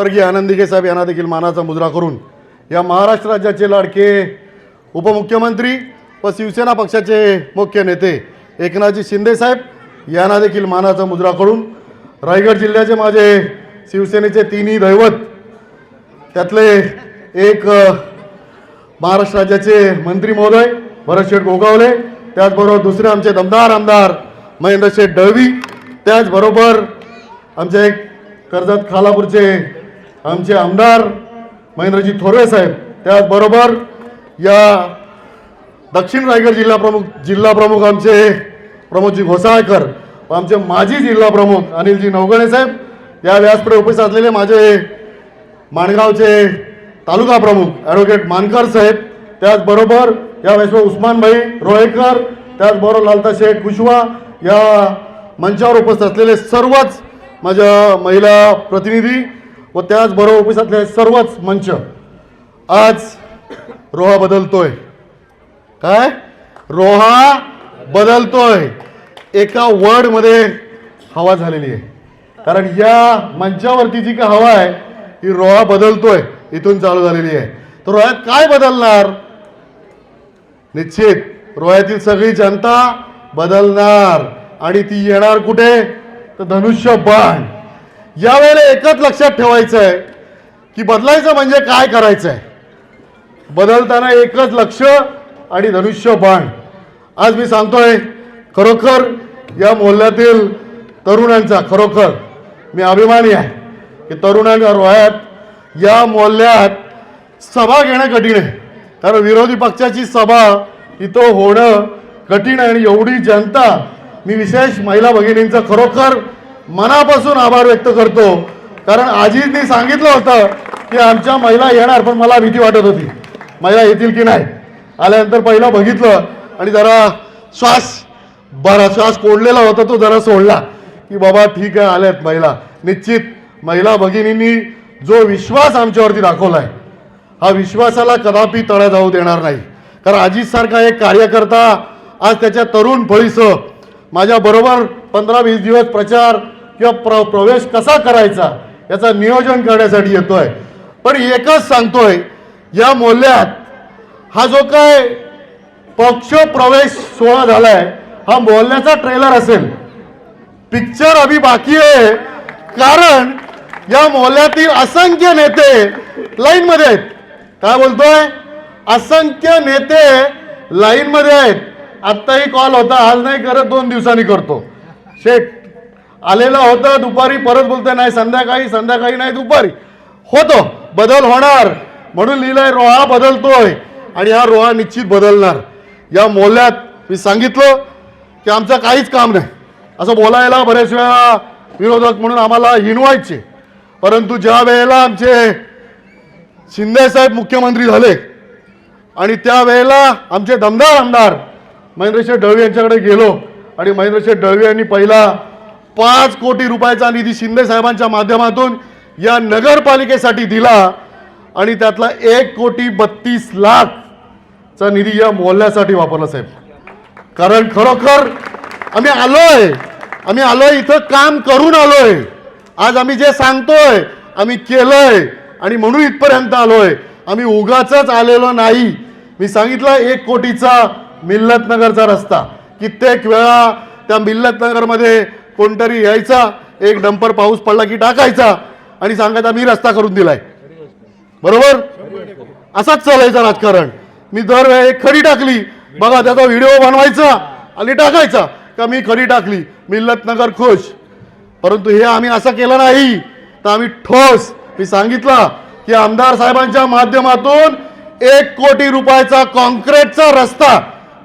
स्वर्गीय आनंदिके साहेब यांना देखील मानाचा मुजरा करून या महाराष्ट्र राज्याचे लाडके उपमुख्यमंत्री व शिवसेना पक्षाचे मुख्य नेते एकनाथजी शिंदे साहेब यांना देखील मानाचा मुजरा करून रायगड जिल्ह्याचे माझे शिवसेनेचे तिन्ही दैवत त्यातले एक महाराष्ट्र राज्याचे मंत्री महोदय भरतशेठ गोगावले त्याचबरोबर दुसरे आमचे दमदार आमदार महेंद्र शेठ दळवी त्याचबरोबर आमचे एक कर्जत खालापूरचे आमचे आमदार महेंद्रजी थोरवे साहेब त्याचबरोबर या दक्षिण रायगड जिल्हा प्रमुख जिल्हा प्रमुख आमचे प्रमोदजी घोसाळकर व आमचे माजी जिल्हा प्रमुख अनिलजी नवगणे साहेब या व्यासपीठ उपस्थित असलेले माझे माणगावचे तालुका प्रमुख ॲडव्होकेट मानकर साहेब त्याचबरोबर या व्यासपीठ उस्मानभाई रोहेकर त्याचबरोबर लालता शेठ कुशवा या मंचावर उपस्थित असलेले सर्वच माझ्या महिला प्रतिनिधी व त्याचबरोबर ऑफिसातले सर्वच मंच आज रोहा बदलतोय. काय? रोहा बदलतोय. एका वर्डमध्ये हवा झालेली आहे. कारण या मंचावरती जी का हवा आहे ही रोहा बदलतोय. इथून चालू झालेली आहे. तर रोह्यात काय बदलणार? निश्चित रोह्यातील सगळी जनता बदलणार. आणि ती येणार कुठे? तर धनुष्य बाण यावेळेला एकच लक्षात ठेवायचं आहे की बदलायचं म्हणजे काय करायचं आहे बदलताना एकच लक्ष आणि धनुष्य बाण आज मी सांगतोय खरोखर या मोहल्ल्यातील तरुणांचा खरोखर मी अभिमानी आहे की तरुणांच्या रोह्यात या मोहल्ल्यात सभा घेणं कठीण आहे. कारण विरोधी पक्षाची सभा इथं होणं कठीण आहे आणि एवढी जनता मी विशेष महिला भगिनींचा खरोखर मनापासून आभार व्यक्त करतो. कारण आजींनी सांगितलं होतं की आमच्या महिला येणार पण मला भीती वाटत होती. महिला येतील की नाही? आल्यानंतर पहिला बघितलं आणि जरा श्वास बरा श्वास कोंडलेला होता तो जरा सोडला. की बाबा ठीक आहे आल्यात महिला. निश्चित महिला भगिनींनी जो विश्वास आमच्यावरती दाखवलाय हा विश्वासाला कदापि तळा जाऊ देणार नाही. कारण अजितसारखा एक कार्यकर्ता आज त्याच्या तरुण फळीसह माझ्या बरोबर पंधरा वीस दिवस प्रचार किंवा प्र प्रवेश कसा करायचा याचा नियोजन करण्यासाठी येतोय. पण एकच सांगतोय या मोहल्ल्यात हा जो काय पक्ष प्रवेश सोहळा झालाय हा मोहल्ल्याचा ट्रेलर असेल. पिक्चर अभी बाकी आहे कारण या मोहल्ल्यातील असंख्य नेते लाईन मध्ये आहेत. काय बोलतोय? असंख्य नेते लाईन मध्ये आहेत. आत्ताही कॉल होता आज नाही करत दोन दिवसांनी करतो. शेठ आलेलं होतं दुपारी परत बोलतं नाही संध्याकाळी संध्याकाळी नाही दुपारी. होतो बदल होणार. म्हणून लिहिलंय रोहा बदलतोय. आणि हा रोहा निश्चित बदलणार. या मोहल्ल्यात मी सांगितलं की आमचं काहीच काम नाही. असं बोलायला बऱ्याच वेळा विरोधक म्हणून आम्हाला हिनवायचे परंतु ज्या वेळेला आमचे शिंदेसाहेब मुख्यमंत्री झाले आणि त्यावेळेला आमचे दमदार आमदार महेंद्रशेठ दळवी यांच्याकडे गेलो आणि महेंद्रशेठ दळवी यांनी पहिला पाच कोटी रुपयाचा निधी शिंदे साहेबांच्या माध्यमातून या नगरपालिकेसाठी दिला आणि त्यातला एक कोटी बत्तीस लाखचा निधी या मोहल्ल्यासाठी वापरला साहेब. कारण खरोखर आम्ही आलोय. आम्ही आलोय इथं काम करून आलोय. आज आम्ही जे सांगतोय आम्ही केलंय आणि म्हणून इथपर्यंत आलोय. आम्ही उगाच आलेलो नाही. मी सांगितलं एक कोटीचा मिल्लतनगरचा रस्ता. कित्येक वेळा त्या मिल्लतनगरमध्ये कोणतरी यायचा एक डंपर पाऊस पडला की टाकायचा आणि सांगायचा मी रस्ता करून दिलाय. बरोबर? असाच चालायचं राजकारण. मी दर एक खडी टाकली. बघा त्याचा व्हिडिओ बनवायचा आणि टाकायचा. का मी खडी टाकली? मिल्लतनगर खुश. परंतु हे आम्ही असं केलं नाही. तर आम्ही ठोस. मी सांगितलं की आमदार साहेबांच्या माध्यमातून एक कोटी रुपयाचा कॉन्क्रीटचा रस्ता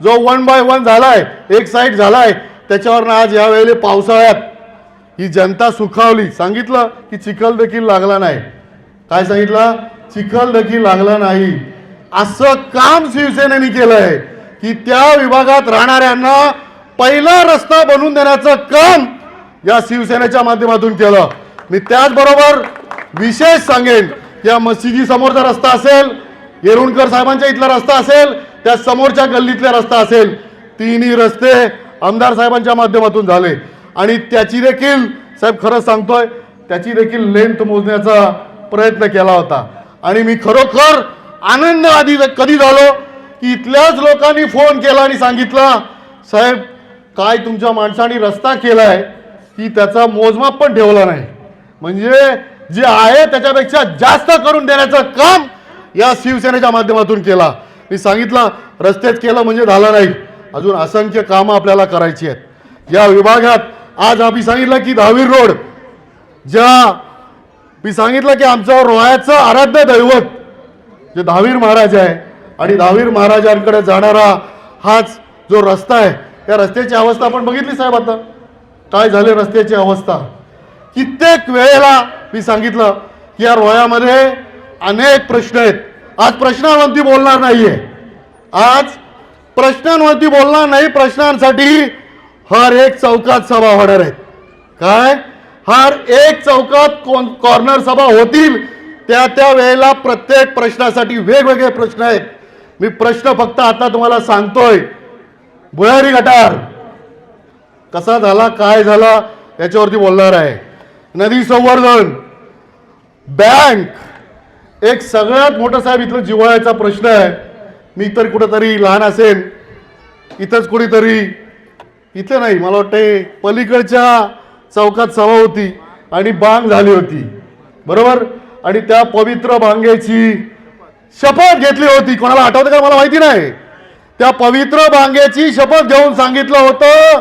जो वन बाय वन झालाय एक साईड झालाय त्याच्यावर आज यावेळी पावसाळ्यात ही जनता सुखावली. सांगितलं की चिखल देखील लागला नाही. काय सांगितलं? चिखल देखील लागला नाही. असं काम शिवसेनेने केलंय की त्या विभागात राहणाऱ्यांना पहिला रस्ता बनवून देण्याचं काम या शिवसेनेच्या माध्यमातून केलं. मी त्याचबरोबर विशेष सांगेन या मशिदी समोरचा रस्ता असेल येरुणकर साहेबांच्या इथला रस्ता असेल त्या समोरच्या गल्लीतला रस्ता असेल. तिन्ही रस्ते आमदार साहेबांच्या माध्यमातून झाले. आणि त्याची देखील साहेब खरंच सांगतोय त्याची देखील लेंथ मोजण्याचा प्रयत्न केला होता. आणि मी खरोखर आनंद आधी कधी झालो की इथल्याच लोकांनी फोन केला आणि सांगितलं साहेब काय तुमच्या माणसाने रस्ता केलाय की त्याचा मोजमाप पण ठेवला नाही. म्हणजे जे आहे त्याच्यापेक्षा जास्त करून देण्याचं काम या शिवसेनेच्या माध्यमातून केला. मी सांगितलं रस्तेच केलं म्हणजे झालं नाही. अजून असंख्य कामं आपल्याला करायची आहेत. या विभागात आज आम्ही सांगितलं की दहावीर रोड ज्या मी सांगितलं की आमचं रोह्याचं आराध्य दैवत जे दहावीर महाराज आहे आणि दहावीर महाराजांकडे जाणारा हाच जो रस्ता आहे त्या रस्त्याची अवस्था आपण बघितली साहेब आता. काय झाले रस्त्याची अवस्था? कित्येक वेळेला मी सांगितलं की या रोह्यामध्ये अनेक प्रश्न आहेत. आज प्रश्नावरती बोलणार नाहीये. आज प्रश्नांवरती बोलणार नाही प्रश्नांसाठी हर एक चौकात सभा होणार आहेत काय? हर एक चौकात कोण कॉर्नर सभा होतील त्या त्या वेळेला प्रत्येक प्रश्नासाठी वेगवेगळे प्रश्न आहेत. मी प्रश्न फक्त आता तुम्हाला सांगतोय. भुयारी गटार. कसा झाला काय झाला याच्यावरती बोलणार आहे. नदी संवर्धन. बँक. एक सगळ्यात मोठा साहेब इथलं जिव्हाळ्याचा प्रश्न आहे. मी तर कुठंतरी लहान असेल. इथंच कुणीतरी इथे नाही मला वाटते पलीकडच्या चौकात सभा होती आणि बांग झाली होती. बरोबर? आणि त्या पवित्र बांगेची शपथ घेतली होती. कोणाला आठवतं का? मला माहिती नाही. त्या पवित्र बांगेची शपथ घेऊन सांगितलं होतं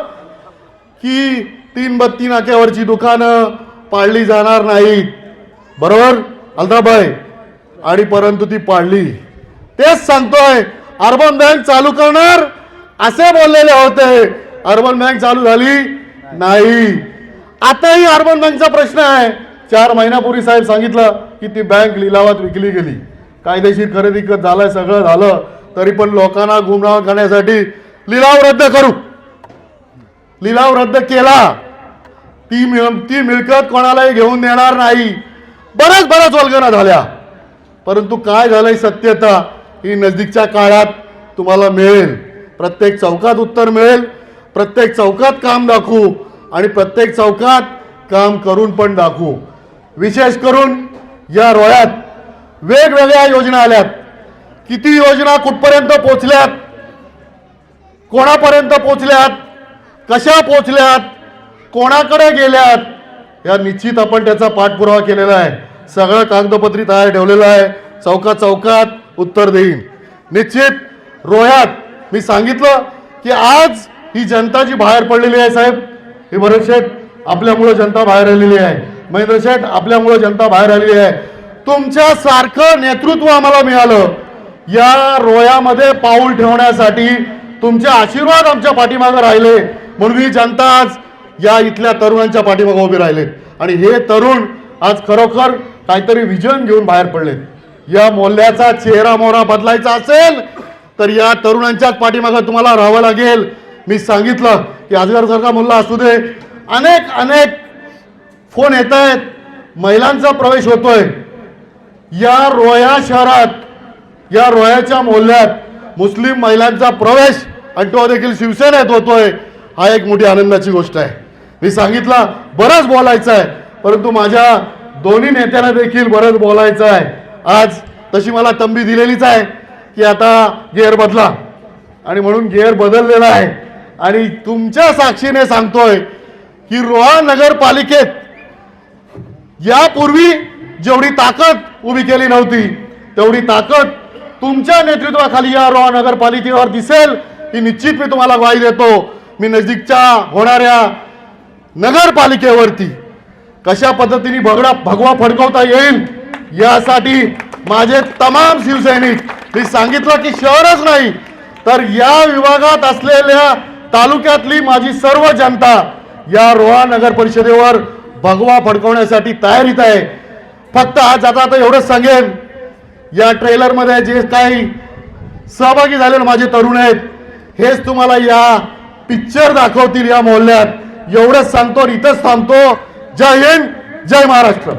की तीन बत्ती नाक्यावरची दुकानं पाळली जाणार नाहीत. बरोबर? अल्ताबाई. आणि परंतु ती पाळली. तेच सांगतोय अर्बन बँक चालू करणार? असे बोललेले होते. अर्बन बँक चालू झाली नाही. आताही अर्बन बँकचा प्रश्न आहे. चार महिन्यापूर्वी साहेब सांगितलं की ती बँक लिलावात विकली गेली. कायदेशीर खरेदी क- झालंय सगळं झालं. तरी पण लोकांना गुमराह करण्यासाठी लिलाव रद्द करू. लिलाव रद्द केला. ती मिळ ती मिळकत कोणालाही घेऊन देणार नाही. बऱ्याच बऱ्याच वल्गना झाल्या. परंतु काय झालंय सत्यता? ही नजदीकच्या काळात तुम्हाला मिळेल. प्रत्येक चौकात उत्तर मिळेल प्रत्येक चौकात काम दाखवू आणि प्रत्येक चौकात काम करून पण दाखवू. विशेष करून या रोळ्यात वेगवेगळ्या योजना आल्यात. किती योजना कुठपर्यंत पोचल्यात कोणापर्यंत पोचल्यात कशा पोचल्यात कोणाकडे गेल्यात या निश्चित आपण त्याचा पाठपुरावा केलेला आहे. सगळं कागदपत्री तयार ठेवलेलं आहे. चौकात चौकात उत्तर देईन. निश्चित रोह्यात मी सांगितलं की आज ही जनता जी बाहेर पडलेली आहे साहेब ही भरत शेठ आपल्यामुळं जनता बाहेर आलेली आहे. महेंद्र शेठ आपल्यामुळं जनता बाहेर आलेली आहे. तुमच्या सारखं नेतृत्व आम्हाला मिळालं. या रोयामध्ये पाऊल ठेवण्यासाठी तुमचे आशीर्वाद आमच्या पाठीमागं राहिले. म्हणून ही जनता आज या इथल्या तरुणांच्या पाठीमागं उभी राहिलेत. आणि हे तरुण आज खरोखर काहीतरी विजन घेऊन बाहेर पडलेत. या मोहल्ल्याचा चेहरा मोहरा बदलायचा असेल तर या तरुणांच्याच पाठीमागं तुम्हाला राहावं लागेल. मी सांगितलं की आजगारसारखा मुल्ला असू दे. अनेक अनेक फोन येत आहेत. महिलांचा प्रवेश होतोय. या रोया शहरात या रोयाच्या मोहल्ल्यात मुस्लिम महिलांचा प्रवेश आणि तो देखील शिवसेनेत होतोय. हा एक मोठी आनंदाची गोष्ट आहे. मी सांगितलं बरंच बोलायचं आहे परंतु माझ्या दोन्ही नेत्यांना देखील बरंच बोलायचं आहे आज तशी मला तंबी दिलेलीच आहे की आता गेअर बदला. आणि म्हणून गेअर बदललेला आहे. आणि तुमच्या साक्षीने सांगतोय की रोहा नगरपालिकेत यापूर्वी जेवढी ताकद उभी केली नव्हती तेवढी ताकद तुमच्या नेतृत्वाखाली या रोहा नगरपालिकेवर दिसेल ही निश्चित मी तुम्हाला ग्वाही देतो. मी नजीकच्या होणाऱ्या नगरपालिकेवरती कशा पद्धतीने भगडा भगवा फडकवता येईल यासाठी माझे तमाम शिवसैनिक मी सांगितलं की शहरच नाही तर या विभागात असलेल्या तालुक्यातली माझी सर्व जनता या रोहा नगर परिषदेवर भगवा फडकवण्यासाठी तयारीत आहे. फक्त आज आता आता एवढंच सांगेन या ट्रेलरमध्ये जे काही सहभागी झालेले माझे तरुण आहेत हेच तुम्हाला या पिक्चर दाखवतील या मोहल्ल्यात. एवढंच सांगतो आणि इथंच थांबतो. जय हिंद जय महाराष्ट्र.